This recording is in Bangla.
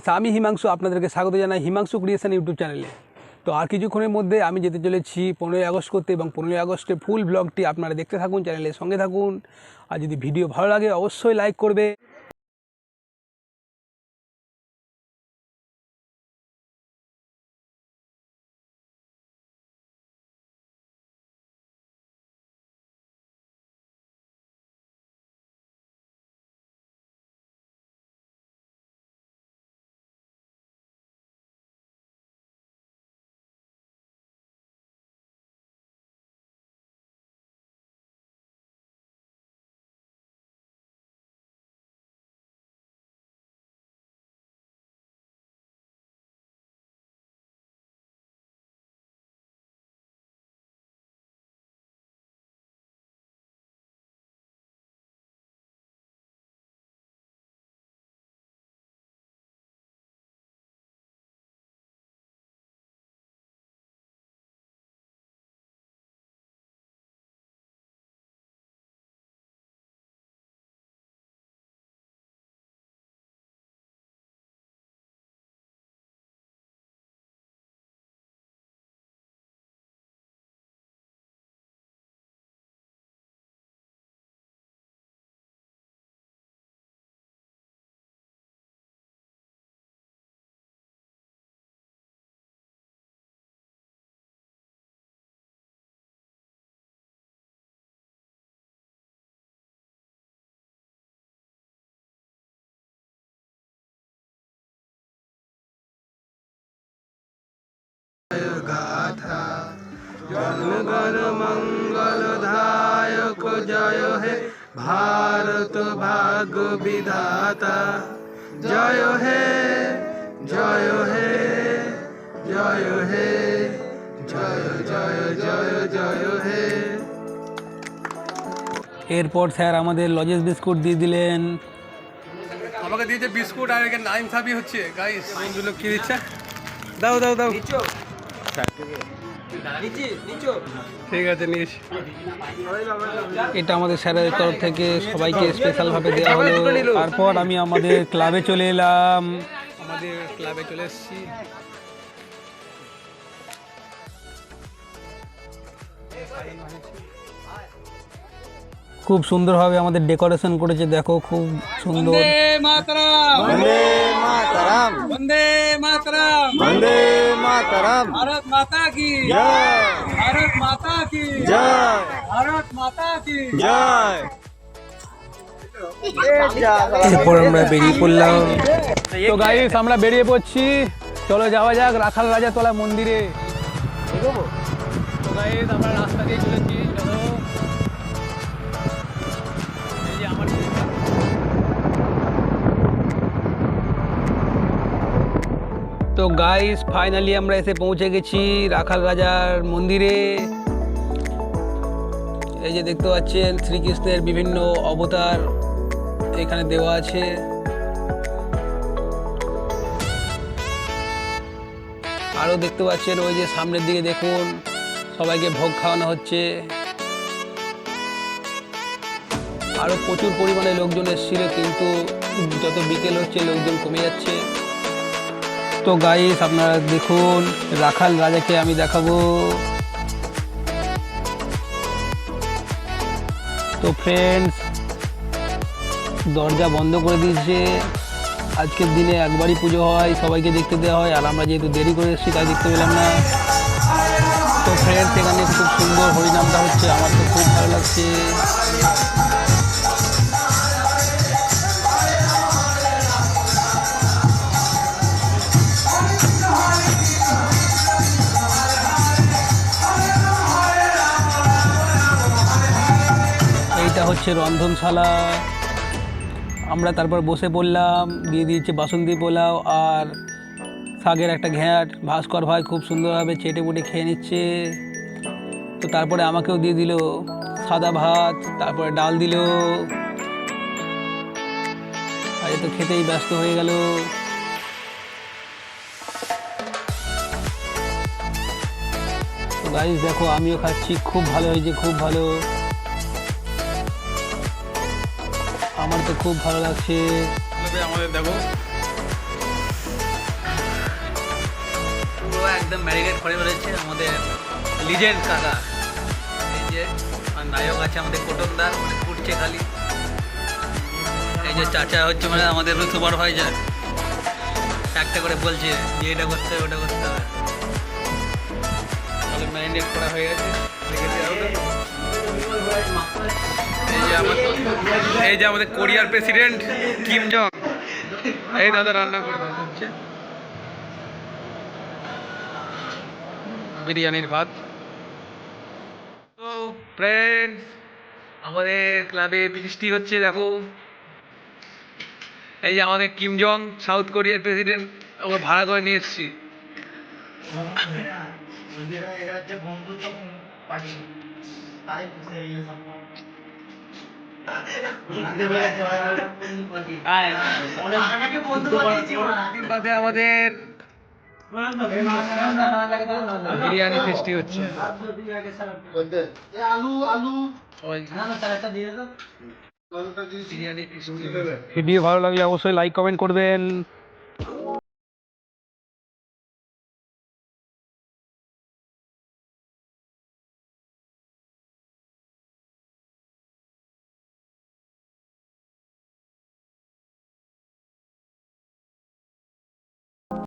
ফ্রেন্ডস আমি হিমাংশু আপনাদেরকে স্বাগত জানাই হিমাংশু ক্রিয়েশন ইউটিউব চ্যানেলে। তো আর কিছুক্ষণের মধ্যে আমি যেতে চলেছি পনেরোই আগস্ট করতে এবং পনেরোই আগস্টে ফুল ব্লগটি আপনারা দেখতে থাকুন, চ্যানেলের সঙ্গে থাকুন। আর যদি ভিডিও ভালো লাগে, অবশ্যই লাইক করবে। জনগণ মঙ্গলদায়ক জয় হে ভারত ভাগ্য বিধাতা জয় হে জয় হে জয় হে জয় জয় জয় জয় হে এরপর স্যার আমাদের লজেস বিস্কুট দিয়ে দিলেন। আমাকে দিয়েছে বিস্কুট আর এখানে নাইন সাবি হচ্ছে। গাইস কি দিচ্ছে? দাও দাও দাও। এটা আমাদের স্যারের তরফ থেকে সবাইকে স্পেশালভাবে দেওয়া হলো। তারপর আমি আমাদের ক্লাবে চলে এলাম। আমাদের ক্লাবে চলে এসছি। খুব সুন্দর ভাবে আমাদের ডেকোরেশন করেছে দেখো খুব সুন্দর। মাতারাম। মাতারাম। মাতারাম। मातरम ভারত মাতা কি जय ভারত মাতা কি जय ভারত মাতা কি जय এরপর আমরা বেরিয়ে পড়লাম তো গাইস আমরা বেরিয়ে পড়ছি চলো যাওয়া যাক রাখাল রাজা তোলা মন্দিরে তো গাইস আমরা রাস্তা দিয়ে চলেছি চলো তো গাইস ফাইনালি আমরা এসে পৌঁছে গেছি রাখাল রাজার মন্দিরে। এই যে দেখতে পাচ্ছেন, শ্রীকৃষ্ণের বিভিন্ন অবতার এখানে দেওয়া আছে। আরও দেখতে পাচ্ছেন, ওই যে সামনের দিকে দেখুন, সবাইকে ভোগ খাওয়ানো হচ্ছে। আরও প্রচুর পরিমাণে লোকজন এসেছিল, কিন্তু যত বিকেল হচ্ছে, লোকজন কমে যাচ্ছে। তো গাইস আপনারা দেখুন, রাখাল রাজাকে আমি দেখাবো। তো ফ্রেন্ডস দরজা বন্ধ করে দিয়েছে। আজকের দিনে একবারই পুজো হয়, সবাইকে দেখতে দেওয়া হয়, আর আমরা যেহেতু দেরি করে এসেছি, তাই দেখতে পেলাম না। তো ফ্রেন্ডস এখানে খুব সুন্দর হরিনামটা হচ্ছে, আমার তো খুব ভালো লাগছে। হচ্ছে রন্ধনশালা। আমরা তারপর বসে পড়লাম, দিয়ে দিয়েছে বাসন্তী পোলাও আর শাকের একটা ঘ্যাট। ভাস্কর ভাই খুব সুন্দরভাবে চেটে মুটে খেয়ে নিচ্ছে। তো তারপরে আমাকেও দিয়ে দিল সাদা ভাত, তারপরে ডাল দিল। আর তো খেতেই ব্যস্ত হয়ে গেল। তো গাইস দেখো, আমিও খাচ্ছি, খুব ভালো হয়েছে, খুব ভালো। আমার তো খুব ভালো লাগছে। আমাদের পুরো একদম ম্যারিনেট করে আমাদের লিজেন্ড নায়ক আছে আমাদের মানে খালি। এই যে চাচা হচ্ছে মানে আমাদের একটা করে বলছে যে এটা করতে হবে, ওটা করতে হবে। ম্যারিনেট করা হয়ে গেছে। এই যে আমাদের কোরিয়ার প্রেসিডেন্ট কিম জং। এই দাদা রান্না করে হচ্ছে। বিরিয়ানির ভাত। তো ফ্রেন্ড আমাদের ক্লাবে বৃষ্টি হচ্ছে, দেখো। এই যে আমাদের কিম জং সাউথ কোরিয়ার প্রেসিডেন্ট আমরা ভাড়া করে নিয়ে এসেছি। আমাদের বিরিয়ানি টেস্টি হচ্ছে। ভিডিও ভালো লাগলে অবশ্যই লাইক কমেন্ট করবেন।